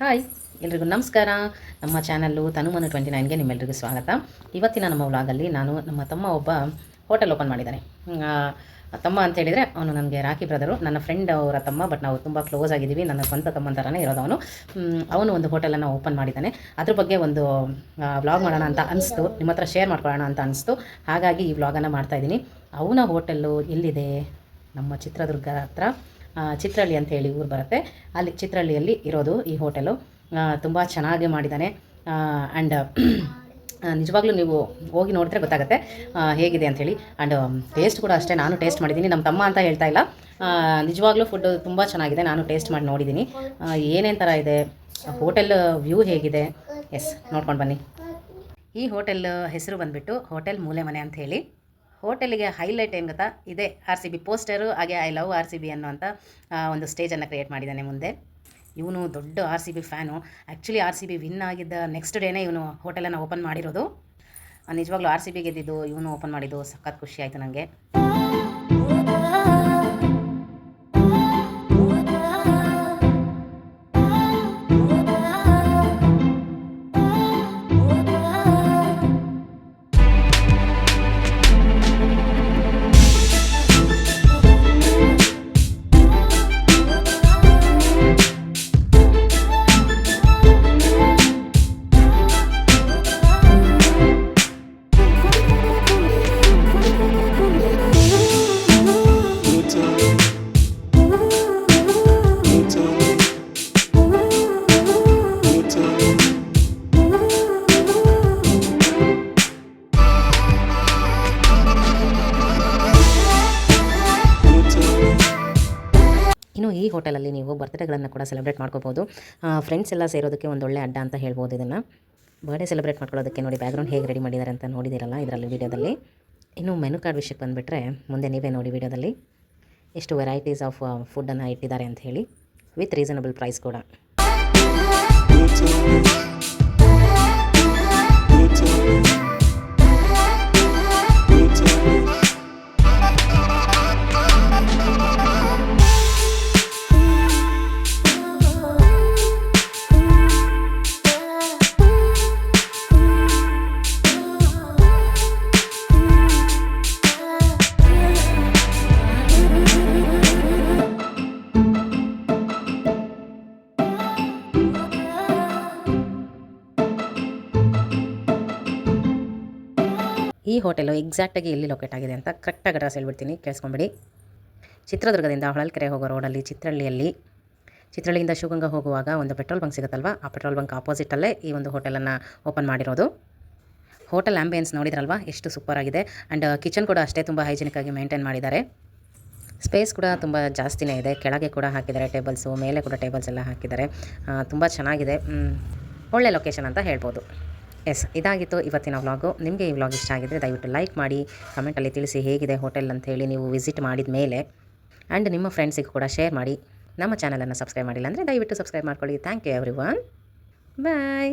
Hi ಎಲ್ರಿಗೂ ನಮಸ್ಕಾರ. ನಮ್ಮ ಚಾನಲ್ಲು ತನುಮನು ಟ್ವೆಂಟಿ ನೈನ್ಗೆ ನಿಮ್ಮೆಲ್ಲರಿಗೂ ಸ್ವಾಗತ. ಇವತ್ತಿನ ನಮ್ಮ ವ್ಲಾಗಲ್ಲಿ ನಾನು ನಮ್ಮ ತಮ್ಮ ಒಬ್ಬ ಹೋಟೆಲ್ ಓಪನ್ ಮಾಡಿದ್ದಾನೆ. ತಮ್ಮ ಅಂತ ಹೇಳಿದರೆ ಅವನು ನನಗೆ ರಾಖಿ ಬ್ರದರು. ನನ್ನ ಫ್ರೆಂಡ್ ಅವರ ತಮ್ಮ, ಬಟ್ ನಾವು ತುಂಬ ಕ್ಲೋಸ್ ಆಗಿದ್ದೀವಿ. ನನ್ನ ಸ್ವಂತ ತಮ್ಮನ ಥರನೇ ಇರೋದು ಅವನು ಅವನು ಒಂದು ಹೋಟೆಲನ್ನು ಓಪನ್ ಮಾಡಿದ್ದಾನೆ. ಅದ್ರ ಬಗ್ಗೆ ಒಂದು ವ್ಲಾಗ್ ಮಾಡೋಣ ಅಂತ ಅನಿಸ್ತು. ನಿಮ್ಮ ಹತ್ರ ಶೇರ್ ಮಾಡ್ಕೊಳ್ಳೋಣ ಅಂತ ಅನಿಸ್ತು. ಹಾಗಾಗಿ ಈ ವ್ಲಾಗನ್ನು ಮಾಡ್ತಾಯಿದ್ದೀನಿ ಅವನ ಹೋಟೆಲ್ಲು ಎಲ್ಲಿದೆ? ನಮ್ಮ ಚಿತ್ರದುರ್ಗ ಹತ್ರ. ಆ, ಚಿತ್ರಹಳ್ಳಿ ಅಂತ ಹೇಳಿ ಊರು ಬರುತ್ತೆ. ಅಲ್ಲಿ ಚಿತ್ರಳ್ಳಿಯಲ್ಲಿ ಇರೋದು ಈ ಹೋಟೆಲು. ತುಂಬ ಚೆನ್ನಾಗಿ ಮಾಡಿದ್ದಾನೆ. ಆ್ಯಂಡ್ ನಿಜವಾಗ್ಲೂ ನೀವು ಹೋಗಿ ನೋಡಿದ್ರೆ ಗೊತ್ತಾಗುತ್ತೆ ಹೇಗಿದೆ ಅಂಥೇಳಿ ಆ್ಯಂಡ್ ಟೇಸ್ಟ್ ಕೂಡ ಅಷ್ಟೇ ನಾನು ಟೇಸ್ಟ್ ಮಾಡಿದ್ದೀನಿ. ನಮ್ಮ ತಮ್ಮ ಅಂತ ಹೇಳ್ತಾ ಇಲ್ಲ. ನಿಜವಾಗ್ಲೂ ಫುಡ್ ತುಂಬ ಚೆನ್ನಾಗಿದೆ ನಾನು ಟೇಸ್ಟ್ ಮಾಡಿ ನೋಡಿದ್ದೀನಿ. ಏನೇನು ಥರ ಇದೆ? ಹೋಟೆಲ್ ವ್ಯೂ ಹೇಗಿದೆ? ಎಸ್ ನೋಡ್ಕೊಂಡು ಬನ್ನಿ. ಈ ಹೋಟೆಲ್ ಹೆಸರು ಬಂದುಬಿಟ್ಟು ಹೋಟೆಲ್ ಮೂಲೆ ಮನೆ ಅಂತ ಹೇಳಿ. ಹೋಟೆಲಿಗೆ ಹೈಲೈಟ್ ಏನು ಗೊತ್ತಾ? ಇದೆ ಆರ್ ಸಿ ಬಿ ಪೋಸ್ಟರು, ಹಾಗೆ I love R C B ಅನ್ನುವಂಥ ಒಂದು ಸ್ಟೇಜನ್ನು ಕ್ರಿಯೇಟ್ ಮಾಡಿದ್ದಾನೆ ಮುಂದೆ. ಇವನು ದೊಡ್ಡ R C B fan actually R C B win ಆಗಿದ್ದ ನೆಕ್ಸ್ಟ್ ಡೇನೇ ಇವನು ಹೋಟೆಲನ್ನು ಓಪನ್ ಮಾಡಿರೋದು. ನಿಜವಾಗ್ಲೂ ಆರ್ ಸಿ ಬಿ ಗೆದ್ದಿದ್ದು, ಇವನು ಓಪನ್ ಮಾಡಿದ್ದು ಸಖತ್ ಖುಷಿ ಆಯಿತು ನನಗೆ ಇನ್ನು ಈ ಹೋಟೆಲಲ್ಲಿ ನೀವು ಬರ್ತ್ಡೇಗಳನ್ನು ಕೂಡ ಸೆಲೆಬ್ರೇಟ್ ಮಾಡ್ಕೋಬೋದು. ಫ್ರೆಂಡ್ಸ್ ಎಲ್ಲ ಸೇರೋದಕ್ಕೆ ಒಂದು ಒಳ್ಳೆ ಅಡ್ಡ ಅಂತ ಹೇಳ್ಬೋದು ಇದನ್ನು. ಬರ್ಡೇ ಸೆಲೆಬ್ರೇಟ್ ಮಾಡ್ಕೊಳ್ಳೋದಕ್ಕೆ ನೋಡಿ ಬ್ಯಾಕ್ಗ್ರೌಂಡ್ ಹೇಗೆ ರೆಡಿ ಮಾಡಿದ್ದಾರೆ ಅಂತ ನೋಡಿದ್ದೀರಲ್ಲ ಇದರಲ್ಲಿ ವೀಡಿಯೋದಲ್ಲಿ ಇನ್ನು ಮೆನು ಕಾರ್ಡ್ ವಿಷಯಕ್ಕೆ ಬಂದುಬಿಟ್ರೆ ಮುಂದೆ ನೀವೇ ನೋಡಿ ವೀಡಿಯೋದಲ್ಲಿ ಎಷ್ಟು ವೆರೈಟೀಸ್ ಆಫ್ ಫುಡ್ಡನ್ನು ಇಟ್ಟಿದ್ದಾರೆ ಅಂತ ಹೇಳಿ ವಿತ್ ರೀಸನಬಲ್ ಪ್ರೈಸ್ ಕೂಡ. ಈ ಹೋಟೆಲು ಎಕ್ಸಾಕ್ಟಾಗಿ ಎಲ್ಲಿ ಲೊಕೇಟ್ ಆಗಿದೆ ಅಂತ ಕರೆಕ್ಟಾಗಿ ಅಡ್ರೆಸ್ ಹೇಳ್ಬಿಡ್ತೀನಿ, ಕೇಳಿಸ್ಕೊಂಬಿಡಿ. ಚಿತ್ರದುರ್ಗದಿಂದ ಹೊಳಲ್ಕೆರೆ ಹೋಗೋ ರೋಡಲ್ಲಿ ಚಿತ್ರಳ್ಳಿಯಲ್ಲಿ, ಚಿತ್ರಳ್ಳಿಯಿಂದ ಶಿವಗಂಗ ಹೋಗುವಾಗ ಒಂದು ಪೆಟ್ರೋಲ್ ಬಂಕ್ ಸಿಗುತ್ತಲ್ವಾ? ಆ ಪೆಟ್ರೋಲ್ ಬಂಕ್ ಆಪೋಸಿಟಲ್ಲೇ ಈ ಒಂದು ಹೋಟೆಲನ್ನು ಓಪನ್ ಮಾಡಿರೋದು. ಹೋಟೆಲ್ ಆ್ಯಂಬಿಯನ್ಸ್ ನೋಡಿದ್ರಲ್ವಾ? ಎಷ್ಟು ಸೂಪರ್ ಆಗಿದೆ ಆ್ಯಂಡ್ ಕಿಚನ್ ಕೂಡ ಅಷ್ಟೇ ತುಂಬ ಹೈಜಿನಿಕ್ ಆಗಿ ಮೇಂಟೈನ್ ಮಾಡಿದ್ದಾರೆ. ಸ್ಪೇಸ್ ಕೂಡ ತುಂಬ ಜಾಸ್ತಿನೇ ಇದೆ. ಕೆಳಗೆ ಕೂಡ ಹಾಕಿದ್ದಾರೆ ಟೇಬಲ್ಸು, ಮೇಲೆ ಕೂಡ ಟೇಬಲ್ಸ್ ಎಲ್ಲ ಹಾಕಿದ್ದಾರೆ. ತುಂಬ ಚೆನ್ನಾಗಿದೆ. ಒಳ್ಳೆ ಲೊಕೇಶನ್ ಅಂತ ಹೇಳ್ಬೋದು. ಎಸ್, ಇದಾಗಿತ್ತು ಇವತ್ತಿನ ವ್ಲಾಗು. ನಿಮಗೆ ಈ ವ್ಲಾಗ್ ಇಷ್ಟ ಆಗಿದ್ದರೆ ದಯವಿಟ್ಟು ಲೈಕ್ ಮಾಡಿ, ಕಮೆಂಟಲ್ಲಿ ತಿಳಿಸಿ ಹೇಗಿದೆ ಹೋಟೆಲ್ ಅಂತ ಹೇಳಿ ನೀವು ವಿಸಿಟ್ ಮಾಡಿದ ಮೇಲೆ. ಆ್ಯಂಡ್ ನಿಮ್ಮ ಫ್ರೆಂಡ್ಸಿಗೆ ಕೂಡ ಶೇರ್ ಮಾಡಿ. ನಮ್ಮ ಚಾನಲನ್ನು ಸಬ್ಸ್ಕ್ರೈಬ್ ಮಾಡಿಲ್ಲ ಅಂದರೆ ದಯವಿಟ್ಟು ಸಬ್ಸ್ಕ್ರೈಬ್ ಮಾಡ್ಕೊಳ್ಳಿ. Thank you everyone bye.